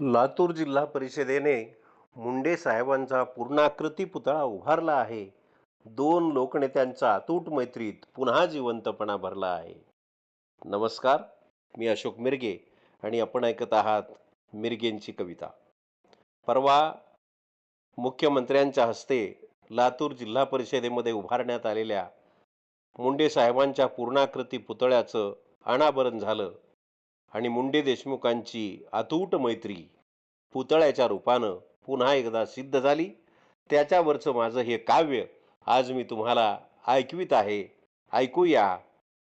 लातूर जिल्हा परिषदेने मुंडे साहेबांचा पूर्णाकृती पुतळा उभारला आहे. दोन लोकनेत्यांचा अतूट मैत्रीत पुन्हा जिवंतपणा भरला आहे. नमस्कार मी अशोक मिरगे आणि आपण ऐकत आहात मिरगेंची कविता. परवा मुख्यमंत्र्यांच्या हस्ते लातूर जिल्हा परिषदेमध्ये उभारण्यात आलेल्या मुंडे साहेबांच्या पूर्णाकृती पुतळ्याचं अनावरण झालं. आणि मुंडे देशमुखांची अतूट मैत्री पुतळ्याच्या रूपानं पुन्हा एकदा सिद्ध झाली. त्याच्यावरचं माझं हे काव्य आज मी तुम्हाला ऐकवित आहे. ऐकूया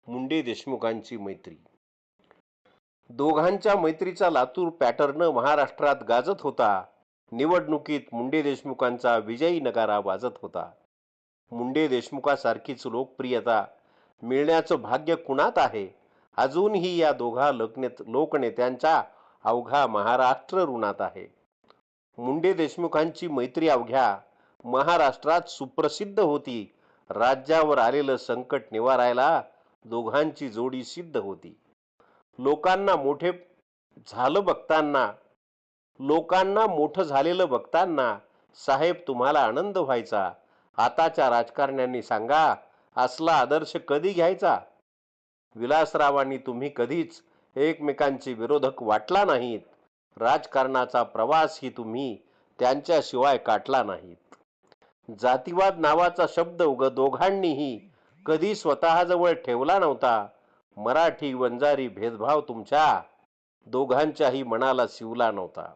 मुंडे देशमुखांची मैत्री. दोघांच्या मैत्रीचा लातूर पॅटर्न महाराष्ट्रात गाजत होता. निवडणुकीत मुंडे देशमुखांचा विजयी नगारा वाजत होता. मुंडे देशमुखासारखीच लोकप्रियता मिळण्याचं भाग्य कुणात आहे? अजूनही या दोघा लोकनेत लोकनेत्यांच्या अवघा महाराष्ट्र ऋणात आहे. मुंडे देशमुखांची मैत्री अवघ्या महाराष्ट्रात सुप्रसिद्ध होती. राज्यावर आलेलं संकट निवारायला दोघांची जोडी सिद्ध होती. लोकांना मोठे झालं बघताना लोकांना मोठं झालेलं बघताना साहेब तुम्हाला आनंद व्हायचा. आताच्या राजकारण्यांनी सांगा असला आदर्श कधी घ्यायचा? विलासरावांनी तुम्ही कधीच एकमेकांचे विरोधक वाटला नाहीत. राजकारणाचा प्रवास ही तुम्ही त्यांच्याशिवाय काटला नाहीत. जातीवाद नावाचा शब्द उग दोघांनीही कधी स्वतःजवळ ठेवला नव्हता. मराठी वंजारी भेदभाव तुमच्या दोघांच्याही मनाला शिवला नव्हता.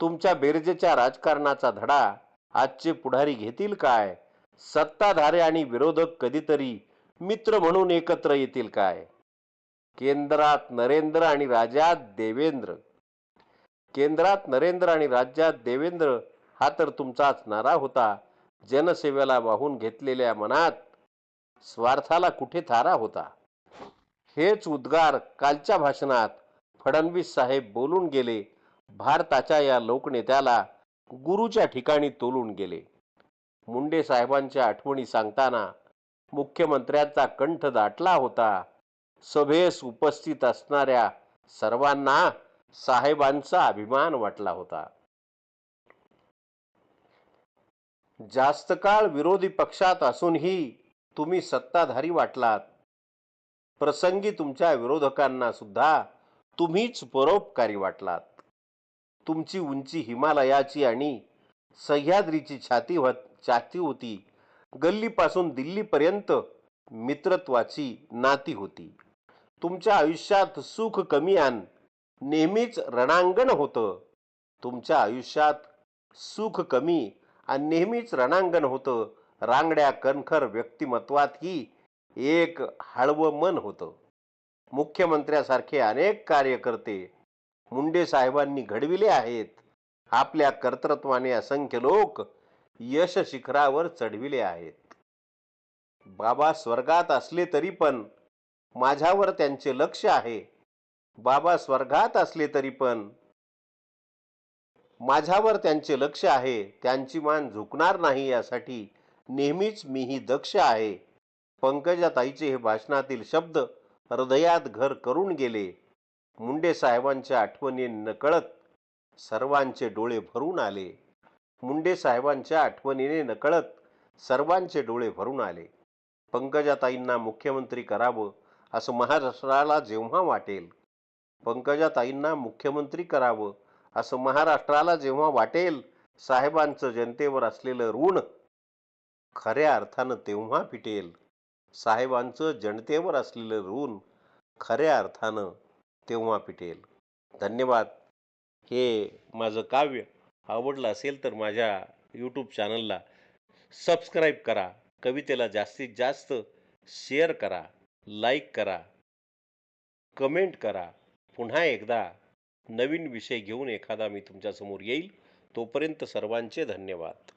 तुमच्या बेरजेच्या राजकारणाचा धडा आजचे पुढारी घेतील काय? सत्ताधारे आणि विरोधक कधीतरी मित्र म्हणून एकत्र येतील काय? केंद्रात नरेंद्र आणि राज्यात देवेंद्र. केंद्रात नरेंद्र आणि राज्यात देवेंद्र हा तर तुमचाच नारा होता. जनसेवेला वाहून घेतलेल्या मनात स्वार्थाला कुठे थारा होता? हेच उद्गार कालच्या भाषणात फडणवीस साहेब बोलून गेले. भारताच्या या लोकनेत्याला गुरुच्या ठिकाणी तोलून गेले. मुंडे साहेबांच्या आठवणी सांगताना मुख्यमंत्र्यांचा कंठ दाटला होता. सभेस उपस्थित असणाऱ्या सर्वांना साहेबांचा अभिमान वाटला होता. जास्त काळ विरोधी पक्षात असूनही तुम्ही सत्ताधारी वाटलात. प्रसंगी तुमच्या विरोधकांना सुद्धा तुम्हीच परोपकारी वाटलात. तुमची उंची हिमालयाची आणि सह्याद्रीची छाती होत छाती होती. गल्लीपासून दिल्लीपर्यंत मित्रत्वाची नाती होती. तुमच्या आयुष्यात सुख कमी आण नेहमीच रणांगण होतं. तुमच्या आयुष्यात सुख कमी आणि नेहमीच रणांगण होतं. रांगड्या कणखर व्यक्तिमत्वातही एक हळवं मन होतं. मुख्यमंत्र्यासारखे अनेक कार्यकर्ते मुंडे साहेबांनी घडविले आहेत. आपल्या कर्तृत्वाने असंख्य लोक यश शिखरावर चढविले आहेत. बाबा स्वर्गात असले तरी पण माझ्यावर त्यांचे लक्ष आहे. बाबा स्वर्गात असले तरी पण माझ्यावर त्यांचे लक्ष आहे. त्यांची मान झुकणार नाही यासाठी नेहमीच मीही दक्ष आहे. पंकजाताईचे हे भाषणातील शब्द हृदयात घर करून गेले. मुंडे साहेबांच्या आठवणी नकळत सर्वांचे डोळे भरून आले. मुंडे साहेबांच्या आठवणीने नकळत सर्वांचे डोळे भरून आले. पंकजाताईंना मुख्यमंत्री करावं असं महाराष्ट्राला जेव्हा वाटेल. पंकजाताईंना मुख्यमंत्री करावं असं महाराष्ट्राला जेव्हा वाटेल साहेबांचं जनतेवर असलेलं ऋण खऱ्या अर्थानं तेव्हा फिटेल साहेबांचं जनतेवर असलेलं ऋण खऱ्या अर्थानं तेव्हा फिटेल धन्यवाद. हे माझं काव्य. आवडला असेल तर माझ्या यूट्यूब चॅनलला सबस्क्राईब करा. कवितेला जास्तीत जास्त शेअर करा लाईक करा कमेंट करा. पुन्हा एकदा नवीन विषय घेऊन एखादा मी तुमच्यासमोर येईल. तोपर्यंत सर्वांचे धन्यवाद.